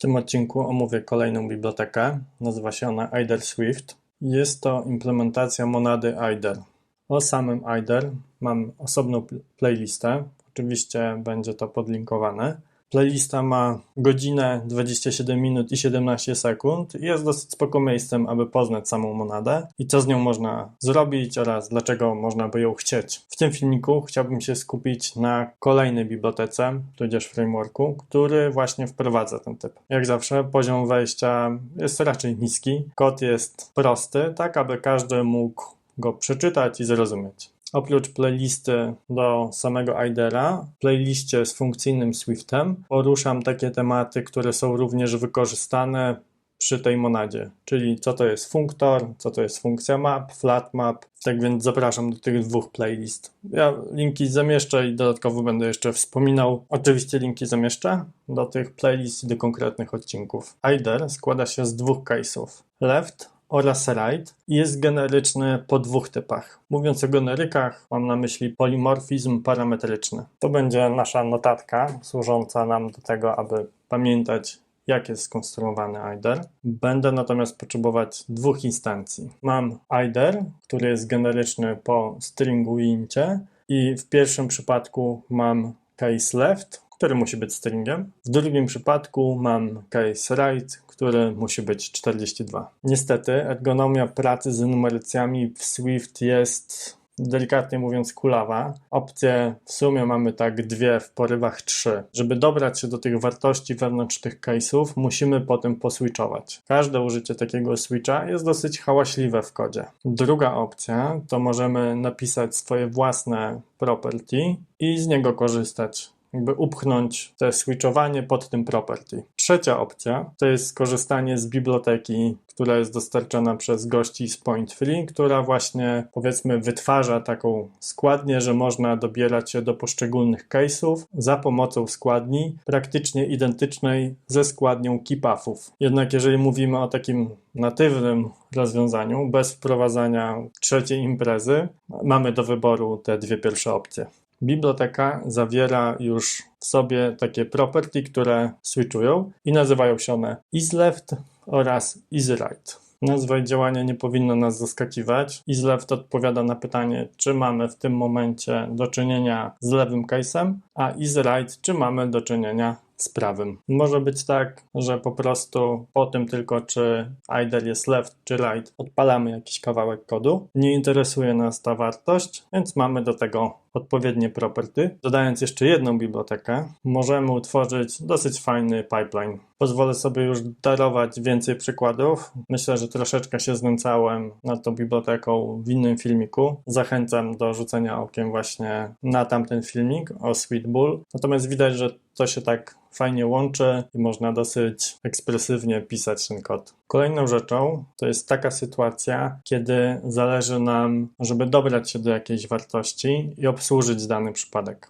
tym odcinku omówię kolejną bibliotekę. Nazywa się ona IDER Swift. Jest to implementacja monady IDER. O samym IDER mam osobną pl- playlistę. Oczywiście będzie to podlinkowane. Playlista ma godzinę 27 minut i 17 sekund i jest dosyć spoko miejscem, aby poznać samą monadę i co z nią można zrobić oraz dlaczego można by ją chcieć. W tym filmiku chciałbym się skupić na kolejnej bibliotece, tudzież frameworku, który właśnie wprowadza ten typ. Jak zawsze poziom wejścia jest raczej niski, kod jest prosty, tak aby każdy mógł go przeczytać i zrozumieć. Oprócz playlisty do samego IDERA, w playliście z funkcyjnym Swiftem poruszam takie tematy, które są również wykorzystane przy tej monadzie, czyli co to jest funktor, co to jest funkcja map, flat map. Tak więc zapraszam do tych dwóch playlist. Ja linki zamieszczę i dodatkowo będę jeszcze wspominał. Oczywiście linki zamieszczę do tych playlist i do konkretnych odcinków. IDER składa się z dwóch case'ów. Left oraz right i jest generyczny po dwóch typach. Mówiąc o generykach, mam na myśli polimorfizm parametryczny. To będzie nasza notatka służąca nam do tego, aby pamiętać, jak jest skonstruowany IDER. Będę natomiast potrzebować dwóch instancji. Mam IDER, który jest generyczny po stringu incie i w pierwszym przypadku mam case left, który musi być stringiem. W drugim przypadku mam case right, który musi być 42. Niestety ergonomia pracy z numeracjami w Swift jest delikatnie mówiąc kulawa. Opcje w sumie mamy tak dwie, w porywach trzy. Żeby dobrać się do tych wartości wewnątrz tych case'ów, musimy potem poswitchować. Każde użycie takiego switcha jest dosyć hałaśliwe w kodzie. Druga opcja to możemy napisać swoje własne property i z niego korzystać jakby upchnąć te switchowanie pod tym property. Trzecia opcja to jest skorzystanie z biblioteki, która jest dostarczana przez gości z Point Free, która właśnie powiedzmy wytwarza taką składnię, że można dobierać się do poszczególnych case'ów za pomocą składni praktycznie identycznej ze składnią keepathów. Jednak jeżeli mówimy o takim natywnym rozwiązaniu, bez wprowadzania trzeciej imprezy, mamy do wyboru te dwie pierwsze opcje. Biblioteka zawiera już w sobie takie property, które switchują i nazywają się one isLeft oraz isRight. Nazwa działania nie powinno nas zaskakiwać. IsLeft odpowiada na pytanie, czy mamy w tym momencie do czynienia z lewym case'em, a isRight, czy mamy do czynienia z prawym. Może być tak, że po prostu po tym tylko, czy either jest left czy right, odpalamy jakiś kawałek kodu. Nie interesuje nas ta wartość, więc mamy do tego odpowiednie property. Dodając jeszcze jedną bibliotekę, możemy utworzyć dosyć fajny pipeline. Pozwolę sobie już darować więcej przykładów. Myślę, że troszeczkę się znęcałem nad tą biblioteką w innym filmiku. Zachęcam do rzucenia okiem właśnie na tamten filmik o Sweet Natomiast widać, że to się tak fajnie łączy i można dosyć ekspresywnie pisać ten kod. Kolejną rzeczą to jest taka sytuacja, kiedy zależy nam, żeby dobrać się do jakiejś wartości i obsłużyć dany przypadek.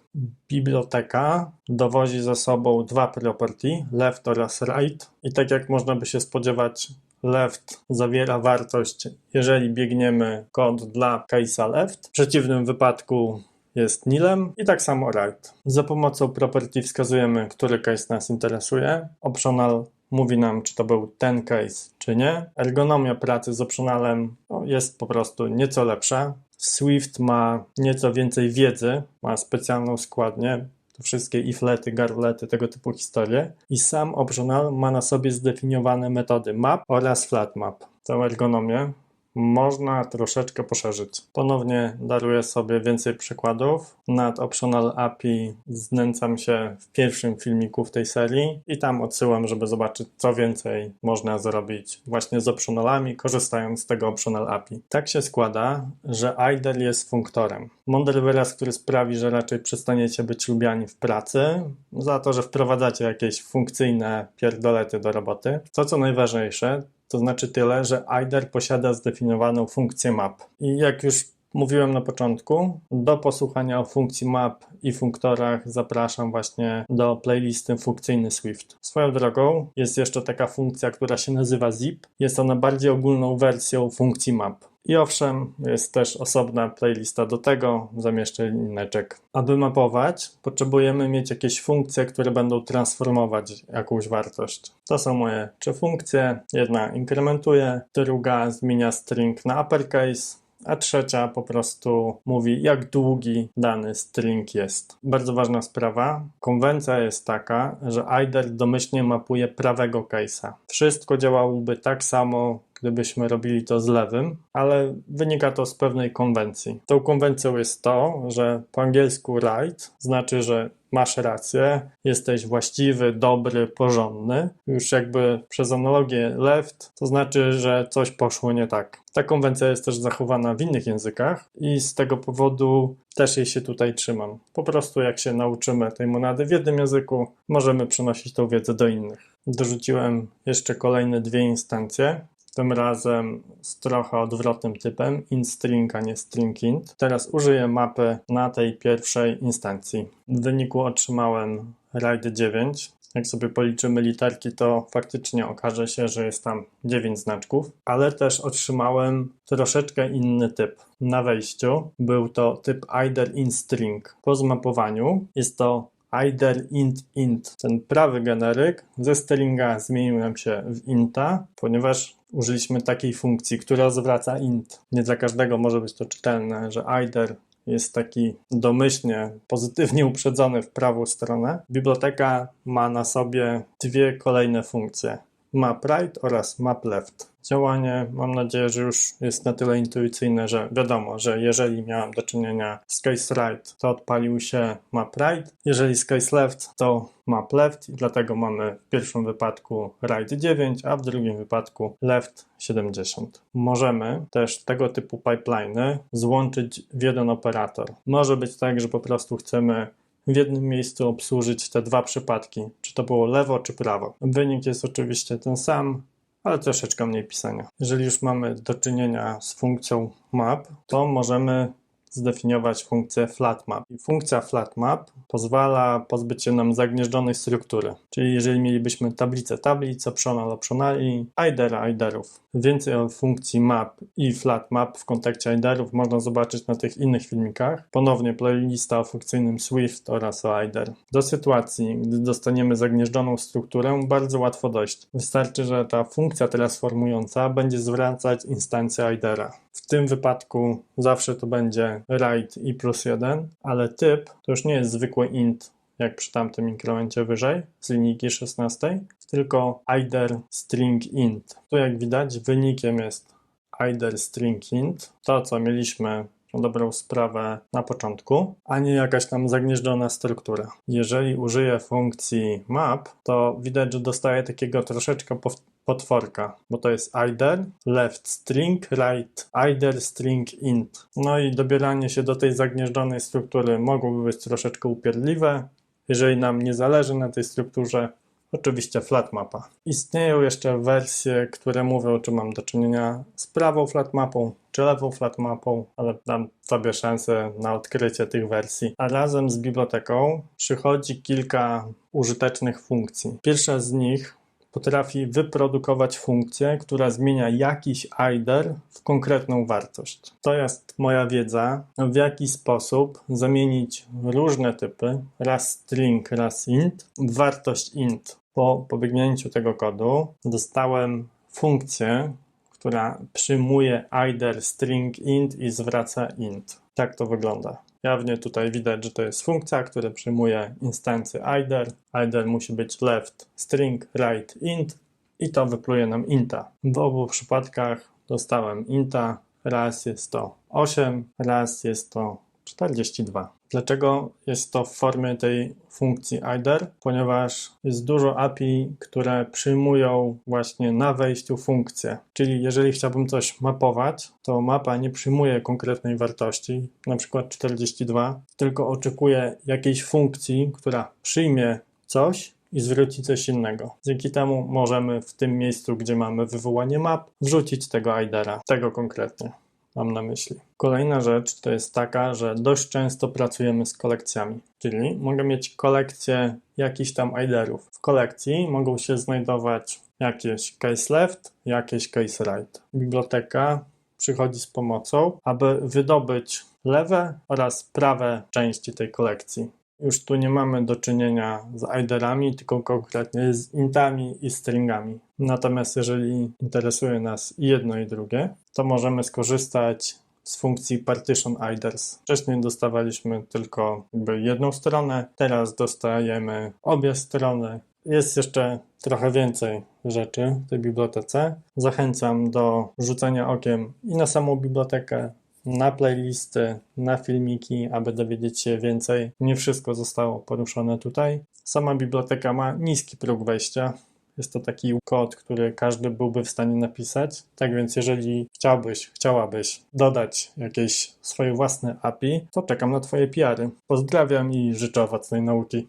Biblioteka dowozi ze sobą dwa property, left oraz right i tak jak można by się spodziewać, left zawiera wartość, jeżeli biegniemy kod dla case'a left. W przeciwnym wypadku jest nilem i tak samo right. Za pomocą property wskazujemy, który case nas interesuje. Optional mówi nam, czy to był ten case, czy nie. Ergonomia pracy z optionalem no, jest po prostu nieco lepsza. Swift ma nieco więcej wiedzy, ma specjalną składnię, wszystkie iflety, garlety, tego typu historie. I sam optional ma na sobie zdefiniowane metody map oraz flat map. Tę ergonomię można troszeczkę poszerzyć. Ponownie daruję sobie więcej przykładów. Nad Optional API znęcam się w pierwszym filmiku w tej serii i tam odsyłam, żeby zobaczyć, co więcej można zrobić właśnie z optionalami, korzystając z tego Optional API. Tak się składa, że IDLE jest funktorem. Mądry wyraz, który sprawi, że raczej przestaniecie być lubiani w pracy za to, że wprowadzacie jakieś funkcyjne pierdolety do roboty. To, co najważniejsze, to znaczy tyle, że IDER posiada zdefiniowaną funkcję map. I jak już mówiłem na początku, do posłuchania o funkcji map i funktorach zapraszam właśnie do playlisty funkcyjny Swift. Swoją drogą jest jeszcze taka funkcja, która się nazywa zip. Jest ona bardziej ogólną wersją funkcji map. I owszem, jest też osobna playlista do tego, zamieszczę lineczek. Aby mapować, potrzebujemy mieć jakieś funkcje, które będą transformować jakąś wartość. To są moje trzy funkcje. Jedna inkrementuje, druga zmienia string na uppercase, a trzecia po prostu mówi, jak długi dany string jest. Bardzo ważna sprawa. Konwencja jest taka, że IDER domyślnie mapuje prawego case'a. Wszystko działałoby tak samo, gdybyśmy robili to z lewym, ale wynika to z pewnej konwencji. Tą konwencją jest to, że po angielsku right znaczy, że masz rację, jesteś właściwy, dobry, porządny. Już jakby przez analogię left, to znaczy, że coś poszło nie tak. Ta konwencja jest też zachowana w innych językach i z tego powodu też jej się tutaj trzymam. Po prostu jak się nauczymy tej monady w jednym języku, możemy przenosić tą wiedzę do innych. Dorzuciłem jeszcze kolejne dwie instancje. Tym razem z trochę odwrotnym typem, int string, a nie string int. Teraz użyję mapy na tej pierwszej instancji. W wyniku otrzymałem RAID 9. Jak sobie policzymy literki, to faktycznie okaże się, że jest tam 9 znaczków, ale też otrzymałem troszeczkę inny typ. Na wejściu był to typ IDER int string. Po zmapowaniu jest to IDER int int. Ten prawy generyk ze stringa zmienił nam się w inta, ponieważ użyliśmy takiej funkcji, która zwraca int. Nie dla każdego może być to czytelne, że IDER jest taki domyślnie pozytywnie uprzedzony w prawą stronę. Biblioteka ma na sobie dwie kolejne funkcje: map right oraz map left. Działanie mam nadzieję, że już jest na tyle intuicyjne, że wiadomo, że jeżeli miałem do czynienia z case right, to odpalił się map right, jeżeli z case left, to map left i dlatego mamy w pierwszym wypadku right 9, a w drugim wypadku left 70. Możemy też tego typu pipeliny złączyć w jeden operator. Może być tak, że po prostu chcemy w jednym miejscu obsłużyć te dwa przypadki, czy to było lewo, czy prawo. Wynik jest oczywiście ten sam, ale troszeczkę mniej pisania. Jeżeli już mamy do czynienia z funkcją map, to możemy zdefiniować funkcję flatmap. I funkcja flatmap pozwala pozbyć się nam zagnieżdżonej struktury. Czyli jeżeli mielibyśmy tablicę tablic, optional optionali, idera iderów. Więcej o funkcji map i flatmap w kontekście iderów można zobaczyć na tych innych filmikach. Ponownie playlista o funkcyjnym Swift oraz o ider. Do sytuacji, gdy dostaniemy zagnieżdżoną strukturę, bardzo łatwo dojść. Wystarczy, że ta funkcja transformująca będzie zwracać instancję idera. W tym wypadku zawsze to będzie write i plus 1, ale typ to już nie jest zwykły int, jak przy tamtym inkremencie wyżej z linijki 16, tylko either string int. Tu jak widać wynikiem jest either string int, to co mieliśmy na dobrą sprawę na początku, a nie jakaś tam zagnieżdżona struktura. Jeżeli użyję funkcji map, to widać, że dostaję takiego troszeczkę potworka, bo to jest either, left string, right, either string int. No i dobieranie się do tej zagnieżdżonej struktury mogłoby być troszeczkę upierdliwe. Jeżeli nam nie zależy na tej strukturze, oczywiście flat mapa. Istnieją jeszcze wersje, które mówią, czy mam do czynienia z prawą flat mapą, czy lewą flat mapą, ale dam sobie szansę na odkrycie tych wersji. A razem z biblioteką przychodzi kilka użytecznych funkcji. Pierwsza z nich potrafi wyprodukować funkcję, która zmienia jakiś IDER w konkretną wartość. To jest moja wiedza, w jaki sposób zamienić różne typy, raz string, raz int, w wartość int. Po pobiegnięciu tego kodu dostałem funkcję, która przyjmuje IDER string int i zwraca int. Tak to wygląda. Jawnie tutaj widać, że to jest funkcja, która przyjmuje instancję either. Either musi być left string, right int i to wypluje nam inta. W obu przypadkach dostałem inta, raz jest to 8, raz jest to 42. Dlaczego jest to w formie tej funkcji either? Ponieważ jest dużo API, które przyjmują właśnie na wejściu funkcję. Czyli jeżeli chciałbym coś mapować, to mapa nie przyjmuje konkretnej wartości, na przykład 42, tylko oczekuje jakiejś funkcji, która przyjmie coś i zwróci coś innego. Dzięki temu możemy w tym miejscu, gdzie mamy wywołanie map, wrzucić tego idera, tego konkretnie. Mam na myśli. Kolejna rzecz to jest taka, że dość często pracujemy z kolekcjami, czyli mogę mieć kolekcję jakichś tam IDERów. W kolekcji mogą się znajdować jakieś case left, jakieś case right. Biblioteka przychodzi z pomocą, aby wydobyć lewe oraz prawe części tej kolekcji. Już tu nie mamy do czynienia z IDERami, tylko konkretnie z intami i stringami. Natomiast jeżeli interesuje nas jedno i drugie, to możemy skorzystać z funkcji Partition IDERS. Wcześniej dostawaliśmy tylko jedną stronę, teraz dostajemy obie strony. Jest jeszcze trochę więcej rzeczy w tej bibliotece. Zachęcam do rzucenia okiem i na samą bibliotekę, na playlisty, na filmiki, aby dowiedzieć się więcej. Nie wszystko zostało poruszone tutaj. Sama biblioteka ma niski próg wejścia. Jest to taki kod, który każdy byłby w stanie napisać. Tak więc, jeżeli chciałbyś, chciałabyś dodać jakieś swoje własne API, to czekam na Twoje PR-y. Pozdrawiam i życzę owocnej nauki.